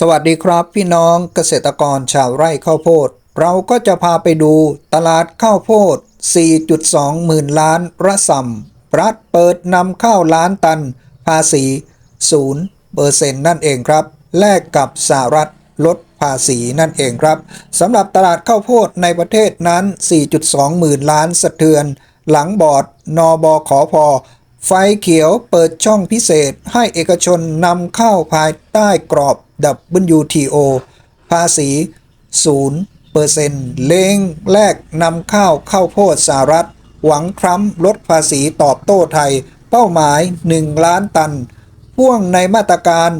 สวัสดีครับพี่น้องเกษตรกรชาวไร่ข้าวโพด เราก็จะพาไปดูตลาดข้าวโพด 4.2 หมื่นล้านระสำรัฐเปิดนำข้าวล้านตัน ภาษี0เปอร์เซ็นต์นั่นเองครับ แลกกับสหรัฐลดภาษีนั่นเองครับสำหรับตลาดข้าวโพดในประเทศนั้น 4.2 หมื่นล้านสะเทือน หลังบอร์ดนบขอพอไฟเขียวเปิดช่องพิเศษให้เอกชนนำเข้าภายใต้กรอบ WTO ภาษี 0เปอร์เซนต์เลงแลกนำเข้าเข้าโพดสหรัฐ หวังทรัมป์ลดภาษีตอบโต้ไทย เป้าหมาย 1 ล้านตัน พ่วงในมาตรการ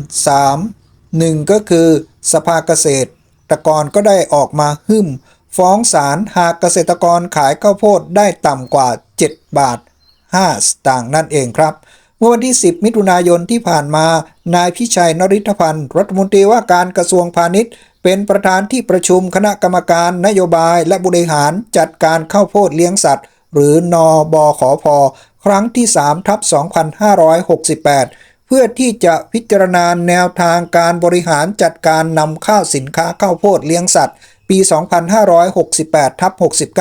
3 1 ก็คือสภาเกษตรตรกรก็ได้ออกมาหึ่ม ฟ้องศาลหากเกษตรกรขายข้าวโพดได้ต่ำกว่า 7 บาท 5 สตางค์นั่นเองครับ เมื่อวันที่ 10 มิถุนายนที่ผ่านมา นายพิชัยนริธพันธ์ รัฐมนตรีว่าการกระทรวงพาณิชย์ เป็นประธานที่ประชุมคณะกรรมการนโยบายและบริหารจัดการข้าวโพดเลี้ยงสัตว์ หรือนอบอขอพอครั้งที่3ทับ2568 เพื่อที่จะพิจารณาแนวทางการบริหารจัดการนำข้าวสินค้าข้าวโพดเลี้ยงสัตว์ ปี 2568ทับ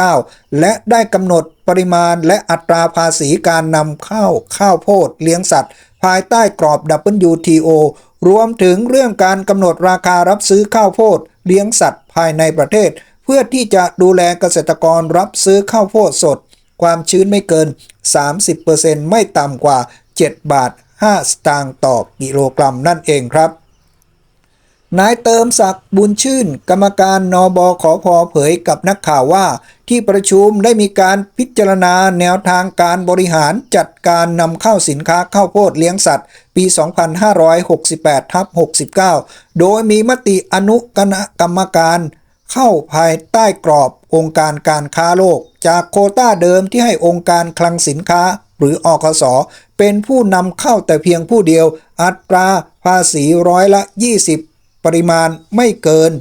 69 และได้กำหนดปริมาณและอัตราภาษีการนำเข้าข้าวโพดเลี้ยงสัตว์ ภายใต้กรอบ WTO รวมถึงเรื่องการกำหนดราคารับซื้อข้าวโพดเลี้ยงสัตว์ภายในประเทศ เพื่อที่จะดูแลเกษตรกรรับซื้อข้าวโพดสด ความชื้นไม่เกิน 30%ไม่ต่ำกว่า 7 บาท 5 สตางค์ต่อกิโลกรัมนั่นเองครับ นายเติมศักดิ์บุญชื่น กรรมการนบขอพอเผยกับนักข่าวว่า ที่ประชุมได้มีการพิจารณาแนวทางการบริหารจัดการนำเข้าสินค้าข้าวโพดเลี้ยงสัตว์ ปี 2568ทับ69 โดยมีมติอนุคณะกรรมการเข้าภายใต้กรอบองค์การการค้าโลก จากโคต้าเดิมที่ให้องค์การคลังสินค้า หรืออคสเป็นผู้นำเข้าแต่เพียงผู้เดียว อัตราภาษีร้อยละ 20 ปริมาณไม่เกิน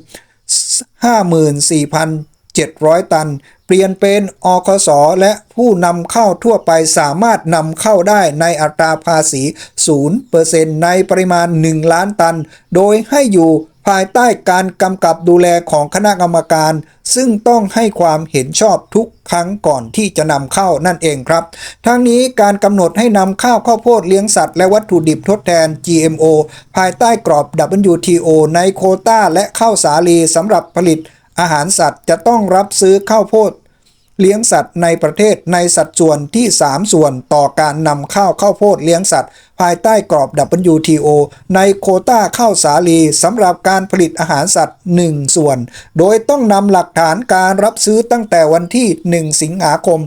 54,700 ตัน เปลี่ยนเป็นอคสและผู้นำเข้าทั่วไปสามารถนำเข้าได้ในอัตราภาษี 0%ในปริมาณ 1 ล้านตัน โดยให้อยู่ ภายใต้การกำกับดูแลของคณะกรรมการ ซึ่งต้องให้ความเห็นชอบทุกครั้งก่อนที่จะนำเข้านั่นเองครับ ทั้งนี้การกำหนดให้นำข้าวข้าวโพดเลี้ยงสัตว์และวัตถุดิบทดแทน GMO ภายใต้กรอบ WTO ในโคต้าและข้าวสาลีสำหรับผลิตอาหารสัตว์จะต้องรับซื้อข้าวโพดเลี้ยงสัตว์ในประเทศในสัดส่วนที่ 3 ส่วนต่อการนำข้าวข้าวโพดเลี้ยงสัตว์ภายใต้กรอบ WTO ในโคต้าข้าวสาลีสำหรับการผลิตอาหารสัตว์ 1 ส่วน โดยต้องนำหลักฐานการรับซื้อตั้งแต่วันที่ 1 สิงหาคม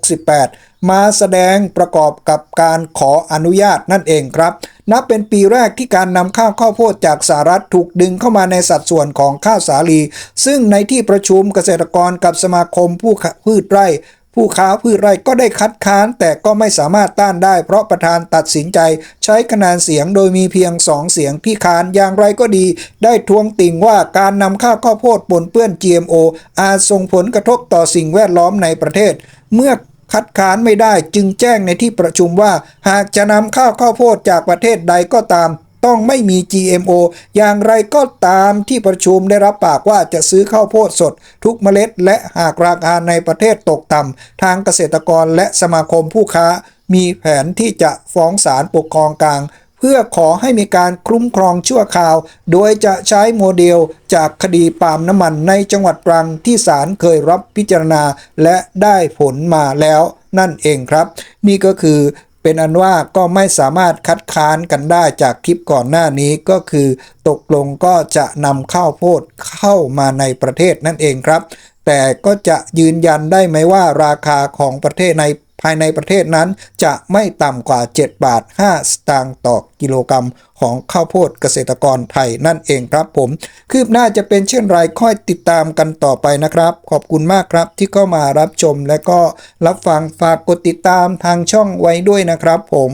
2568 มาแสดงประกอบกับการขออนุญาตนั่นเองครับนับเป็นปีแรกที่การนำข้าวข้าวโพดจากสหรัฐถูกดึงเข้ามาในสัดส่วนของข้าวสาลี ซึ่งในที่ประชุมเกษตรกรกับสมาคมผู้พืชไร่ ผู้ค้าพืชไร่ก็ได้คัดค้านแต่ก็ไม่สามารถต้านได้ เพราะประธานตัดสินใจใช้คะแนนเสียงโดยมีเพียง2เสียงที่ค้านอย่างไรก็ดี ได้ทวงติ่งว่าการนำข้าวข้าวโพดปนเปื้อน GMO อาจส่งผลกระทบต่อสิ่งแวดล้อมในประเทศ เมื่อคัดค้านไม่ได้จึงแจ้งในที่ประชุมว่า หากจะนำข้าวข้าวโพดจากประเทศใดก็ตาม ต้องไม่มี GMO อย่างไรก็ตามที่ประชุมได้รับปากว่าจะซื้อข้าวโพดสด ทุกเมล็ด และหากราคาในประเทศตกต่ำทางเกษตรกรและสมาคมผู้ค้า มีแผนที่จะฟ้องศาลปกครองกลาง เพื่อขอให้มีการคุ้มครองชั่วคราว โดยจะใช้โมเดลจากคดีปาล์มน้ำมันในจังหวัดตรังที่ศาลเคยรับพิจารณาและได้ผลมาแล้วนั่นเองครับ นี่ก็คือ เป็นอันว่าก็ไม่สามารถคัดค้านกันได้จากคลิปก่อนหน้านี้ก็คือ ตกลงก็จะนำข้าวโพดเข้ามาในประเทศนั่นเองครับ แต่ก็จะยืนยันได้ไหมว่าราคาของประเทศใน ภายในประเทศนั้นจะไม่ต่ำกว่า 7 บาท 5 สตางค์ต่อกิโลกรรัมของข้าวโพดเกษตรกรไทยนั่นเองครับผม คืบหน้าจะเป็นเช่นไรค่อยติดตามกันต่อไปนะครับ ขอบคุณมากครับที่เข้ามารับชมและก็รับฟังฝากกดติดตามทางช่องไว้ด้วยนะครับผม